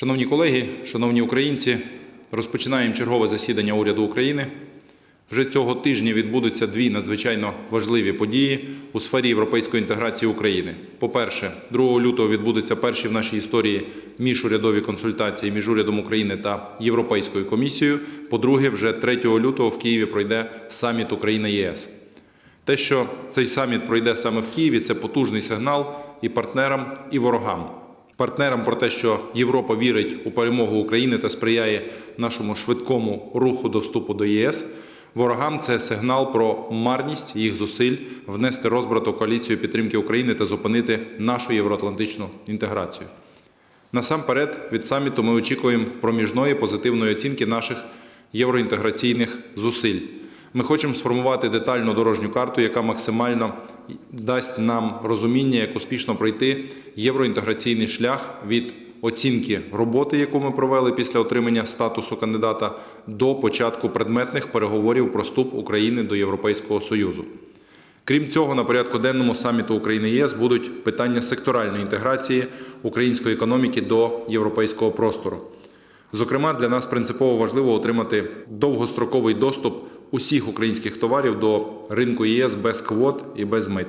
Шановні колеги, шановні українці, розпочинаємо чергове засідання уряду України. Вже цього тижня відбудуться дві надзвичайно важливі події у сфері європейської інтеграції України. По-перше, 2 лютого відбудуться перші в нашій історії міжурядові консультації між урядом України та Європейською комісією. По-друге, вже 3 лютого в Києві пройде саміт Україна-ЄС. Те, що цей саміт пройде саме в Києві, це потужний сигнал і партнерам, і ворогам. Партнерам про те, що Європа вірить у перемогу України та сприяє нашому швидкому руху до вступу до ЄС. Ворогам це сигнал про марність їх зусиль внести розбрат у коаліцію підтримки України та зупинити нашу євроатлантичну інтеграцію. Насамперед, від саміту ми очікуємо проміжної позитивної оцінки наших євроінтеграційних зусиль. Ми хочемо сформувати детальну дорожню карту, яка максимально дасть нам розуміння, як успішно пройти євроінтеграційний шлях від оцінки роботи, яку ми провели після отримання статусу кандидата, до початку предметних переговорів про вступ України до Європейського Союзу. Крім цього, на порядку денному саміту України ЄС будуть питання секторальної інтеграції української економіки до європейського простору. Зокрема, для нас принципово важливо отримати довгостроковий доступ усіх українських товарів до ринку ЄС без квот і без мит.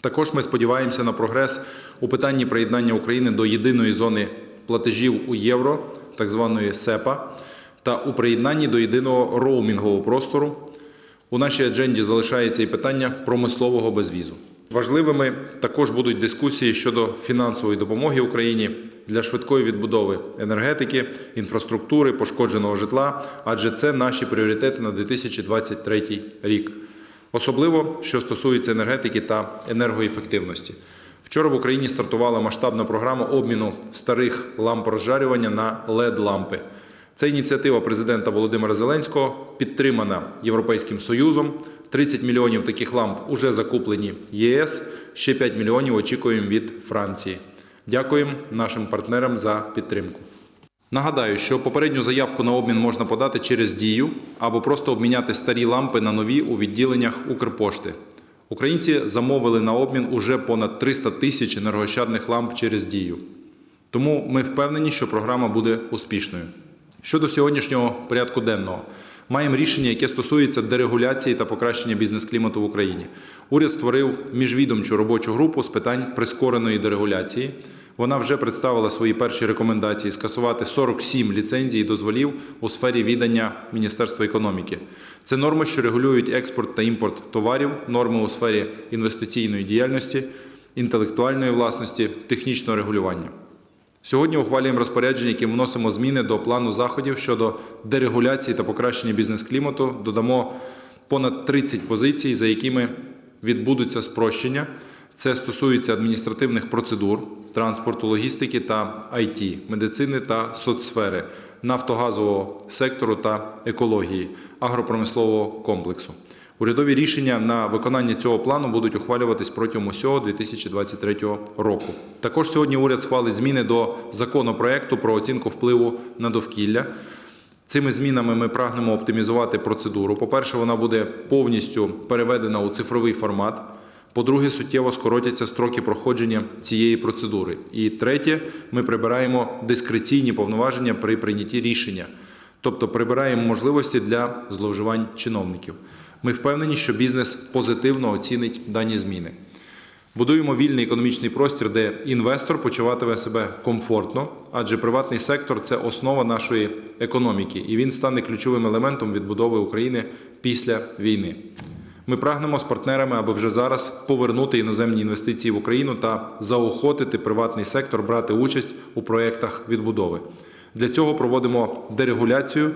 Також ми сподіваємося на прогрес у питанні приєднання України до єдиної зони платежів у євро, так званої СЕПА, та у приєднанні до єдиного роумінгового простору. У нашій адженді залишається і питання промислового безвізу. Важливими також будуть дискусії щодо фінансової допомоги Україні для швидкої відбудови енергетики, інфраструктури, пошкодженого житла, адже це наші пріоритети на 2023 рік. Особливо, що стосується енергетики та енергоефективності. Вчора в Україні стартувала масштабна програма обміну старих ламп розжарювання на led лампи Це ініціатива президента Володимира Зеленського підтримана Європейським Союзом. 30 мільйонів таких ламп уже закуплені ЄС. Ще 5 мільйонів очікуємо від Франції. Дякуємо нашим партнерам за підтримку. Нагадаю, що попередню заявку на обмін можна подати через дію або просто обміняти старі лампи на нові у відділеннях Укрпошти. Українці замовили на обмін уже понад 300 тисяч енергощадних ламп через дію. Тому ми впевнені, що програма буде успішною. Щодо сьогоднішнього порядку денного, маємо рішення, яке стосується дерегуляції та покращення бізнес-клімату в Україні. Уряд створив міжвідомчу робочу групу з питань прискореної дерегуляції. Вона вже представила свої перші рекомендації скасувати 47 ліцензій і дозволів у сфері віддання Міністерства економіки. Це норми, що регулюють експорт та імпорт товарів, норми у сфері інвестиційної діяльності, інтелектуальної власності, технічного регулювання. Сьогодні ухвалюємо розпорядження, яким вносимо зміни до плану заходів щодо дерегуляції та покращення бізнес-клімату. Додамо понад 30 позицій, за якими відбудуться спрощення. Це стосується адміністративних процедур, транспорту, логістики та IT, медицини та соцсфери, нафтогазового сектору та екології, агропромислового комплексу. Урядові рішення на виконання цього плану будуть ухвалюватись протягом усього 2023 року. Також сьогодні уряд схвалить зміни до законопроекту про оцінку впливу на довкілля. Цими змінами ми прагнемо оптимізувати процедуру. По-перше, вона буде повністю переведена у цифровий формат. По-друге, суттєво скоротяться строки проходження цієї процедури. І третє, ми прибираємо дискреційні повноваження при прийнятті рішення, тобто прибираємо можливості для зловживань чиновників. Ми впевнені, що бізнес позитивно оцінить дані зміни. Будуємо вільний економічний простір, де інвестор почуватиме себе комфортно, адже приватний сектор це основа нашої економіки, і він стане ключовим елементом відбудови України після війни. Ми прагнемо з партнерами, аби вже зараз повернути іноземні інвестиції в Україну та заохотити приватний сектор брати участь у проєктах відбудови. Для цього проводимо дерегуляцію,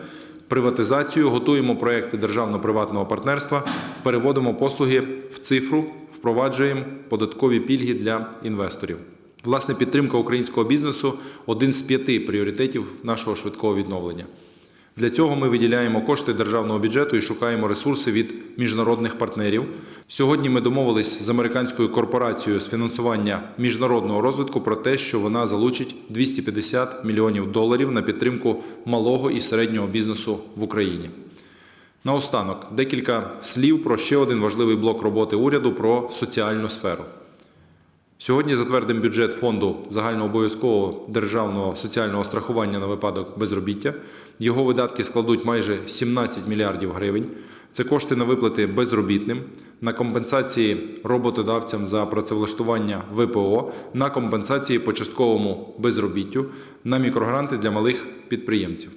приватизацію, готуємо проекти державно-приватного партнерства, переводимо послуги в цифру, впроваджуємо податкові пільги для інвесторів. Власне, підтримка українського бізнесу один з п'яти пріоритетів нашого швидкого відновлення. Для цього ми виділяємо кошти державного бюджету і шукаємо ресурси від міжнародних партнерів. Сьогодні ми домовились з американською корпорацією з фінансування міжнародного розвитку про те, що вона залучить 250 мільйонів доларів на підтримку малого і середнього бізнесу в Україні. Наостанок декілька слів про ще один важливий блок роботи уряду про соціальну сферу. Сьогодні затвердимо бюджет фонду загальнообов'язкового державного соціального страхування на випадок безробіття. Його видатки складуть майже 17 мільярдів гривень. Це кошти на виплати безробітним, на компенсації роботодавцям за працевлаштування ВПО, на компенсації по частковому безробіттю, на мікрогранти для малих підприємців.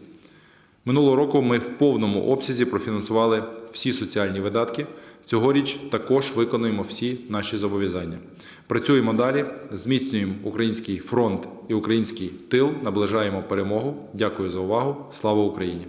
Минулого року ми в повному обсязі профінансували всі соціальні видатки. Цьогоріч також виконуємо всі наші зобов'язання. Працюємо далі, зміцнюємо український фронт і український тил, наближаємо перемогу. Дякую за увагу. Слава Україні!